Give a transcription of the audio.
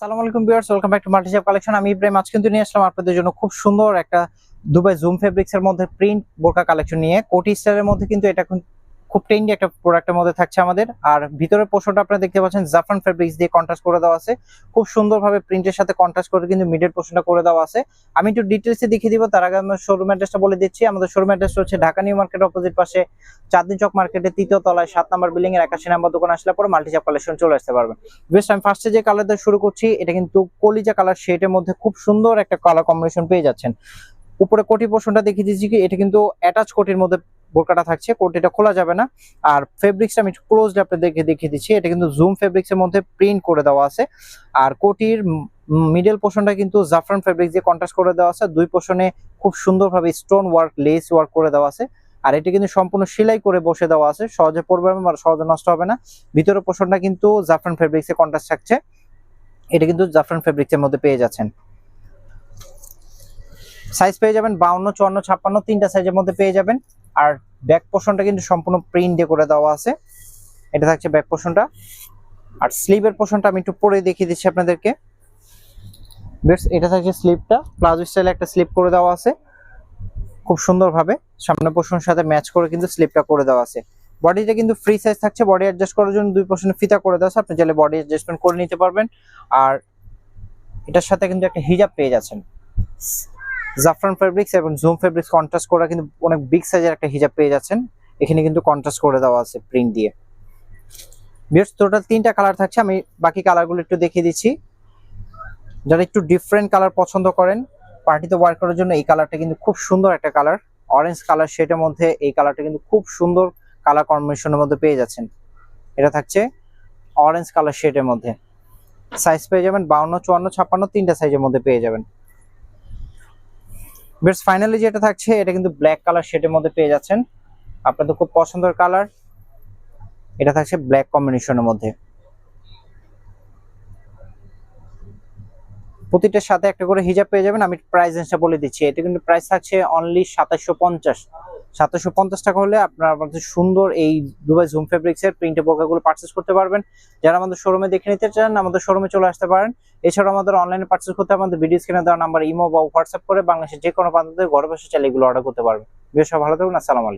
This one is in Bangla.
সালাম আলাইকুম viewers, welcome back to multishape collection. আমি ইব্রাহিম আজ কিন্তু নিয়ে আসলাম আপনাদের জন্য খুব সুন্দর একটা দুবাই জুম ফেব্রিক্স এর মধ্যে প্রিন্ট বোরকা কালেকশন নিয়ে। কোটি স্টারের মধ্যে কিন্তু এটা খুব ট্রেন্ডি একটা প্রোডাক্টের মধ্যে থাকছে আমাদের। আর ভিতরের পোর্শনটা আপনারা দেখতে পাচ্ছেন জাফরান ফেব্রিক্স দিয়ে কন্ট্রাস্ট করে দেওয়া আছে। খুব সুন্দরভাবে প্রিন্টের সাথে কন্ট্রাস্ট করে কিন্তু মিডের পোর্শনটা করে দেওয়া আছে। আমি একটু ডিটেলসে দেখিয়ে দিব, তার আগে আমরা শোরুম অ্যাড্রেসটা বলে দিচ্ছি। আমাদের শোরুম অ্যাড্রেসটা হচ্ছে ঢাকা নিউ মার্কেট অপোজিট পাশে চাঁদনি চক মার্কেটের তৃতীয় তলায় সাত নম্বর বিল্ডিং এর একাশি নম্বর দোকান আসলে পরে মাল্টিচাপ কালেকশন চলে আসতে পারবেন বেস্ট আমি ফার্স্টে যে কালার দিয়ে শুরু করছি, এটা কিন্তু কলিজা কালার শেডের মধ্যে খুব সুন্দর একটা কালার কম্বিনেশন পেয়ে যাচ্ছেন। উপরে কোটি পোর্শনটা দেখিয়ে দিচ্ছি কি, এটা কিন্তু অ্যাটাচ কোটির মধ্যে বোরকাটা থাকছে কোটিটা খোলা যাবে না। আর ফেব্রিক্সটা আমি ক্লোজড আপনি দেখে দেখিয়ে দিচ্ছি, এটা কিন্তু জুম ফেব্রিক্স এর মধ্যে প্রিন্ট করে দেওয়া আছে। আর কোটির মিডল পোর্শনটা কিন্তু জাফরান ফেব্রিক্স দিয়ে কন্ট্রাস্ট করে দেওয়া আছে। দুই পোর্শনে খুব সুন্দরভাবে স্টোন ওয়ার্ক লেস ওয়ার্ক করে দেওয়া আছে। আর এটা কিন্তু সম্পূর্ণ সেলাই করে বসে দেওয়া আছে। সহজে পড়বে আর সহজে নষ্ট হবে না। ভিতরের পোর্শনটা কিন্তু জাফরান ফেব্রিক্সে কন্ট্রাস্ট থাকছে। এটা কিন্তু জাফরান ফেব্রিক্স এর মধ্যে পেয়ে যাচ্ছেন। সাইজ পেয়ে যাবেন বাউন্ন, চুয়ান্ন, ছাপ্পান্ন, তিনটা সাইজের মধ্যে পেয়ে যাবেন। আর ব্যাক পোর্শনটা কিন্তু সম্পূর্ণ প্রিন্ট করে দেওয়া আছে। এটা থাকছে ব্যাক পোর্শনটা আর স্লিভের পোর্শনটা আমি একটু পরে দেখিয়ে দিচ্ছি আপনাদেরকে। বেশ, এটা থাকছে স্লিভটা প্লাজো স্টাইলে একটা স্লিপ করে দেওয়া আছে। খুব সুন্দরভাবে সামনে পোর্শনের সাথে ম্যাচ করে কিন্তু স্লিপটা করে দেওয়া আছে। বডিটা কিন্তু ফ্রি সাইজ থাকছে। বডি অ্যাডজাস্ট করার জন্য দুই পোর্শনে ফিতা করে দেওয়া আছে। আপনি চাইলে বডি অ্যাডজাস্টমেন্ট করে নিতে পারবেন। আর এটার সাথে কিন্তু একটা হিজাব পেয়ে যাচ্ছেন। জাফরান ফেব্রিক্স এবং জুম ফেব্রিক্স কন্ট্রাস্ট করা কিন্তু অনেক বিগ সাইজের একটা হিজাব পেয়ে যাচ্ছেন। এখানে কিন্তু কন্ট্রাস্ট করে দেওয়া আছে প্রিন্ট দিয়ে। বিয়ার্স টোটাল তিনটা কালার থাকছে। আমি বাকি কালারগুলো একটু দেখিয়ে দিচ্ছি। যারা একটু ডিফারেন্ট কালার পছন্দ করেন পার্টিতে ওয়ার করার জন্য এই কালারটা কিন্তু খুব সুন্দর একটা কালার অরেঞ্জ কালার শেডের মধ্যে এই কালারটা কিন্তু খুব সুন্দর কালার কম্বিনেশনের মধ্যে পেয়ে যাচ্ছেন। এটা থাকছে অরেঞ্জ কালার শেডের মধ্যে। সাইজ পেয়ে যাবেন বাউন্ন, চুয়ান্ন, ছাপ্পান্ন, তিনটা সাইজের মধ্যে পেয়ে যাবেন। বেশ ফাইনালি যেটা থাকছে, এটা কিন্তু ব্ল্যাক কালার শেডের মধ্যে পেয়ে যাচ্ছেন। আপনাদের খুব পছন্দের কালার এটা থাকছে ব্ল্যাক কম্বিনেশনের মধ্যে। প্রতিটার সাথে একটা করে হিজাব পেয়ে যাবেন, আমি প্রাইস রেঞ্জটা বলে দিচ্ছি। এটা কিন্তু প্রাইস থাকছে অনলি সাতাশশো পঞ্চাশ। সাতাশশো পঞ্চাশ টাকা হলে আপনারা আমাদের সুন্দর এই দুবাই জুম ফেব্রিক্স এর প্রিন্টের বোরকাগুলো পার্চেস করতে পারবেন। যারা আমাদের শোরুমে দেখে নিতে চান, আমাদের শোরুমে চলে আসতে পারেন। এছাড়াও আমাদের অনলাইনে পার্চেস করতে আমাদের ভিডিও স্ক্রিনে দেওয়া নাম্বার ইমো বা হোয়াটসঅ্যাপ করে বাংলাদেশের যে কোনো প্রান্ত ঘরে বসে চাইলে এগুলো অর্ডার করতে পারবেন। বেশ ভালো থাকুন, আসসালামু আলাইকুম।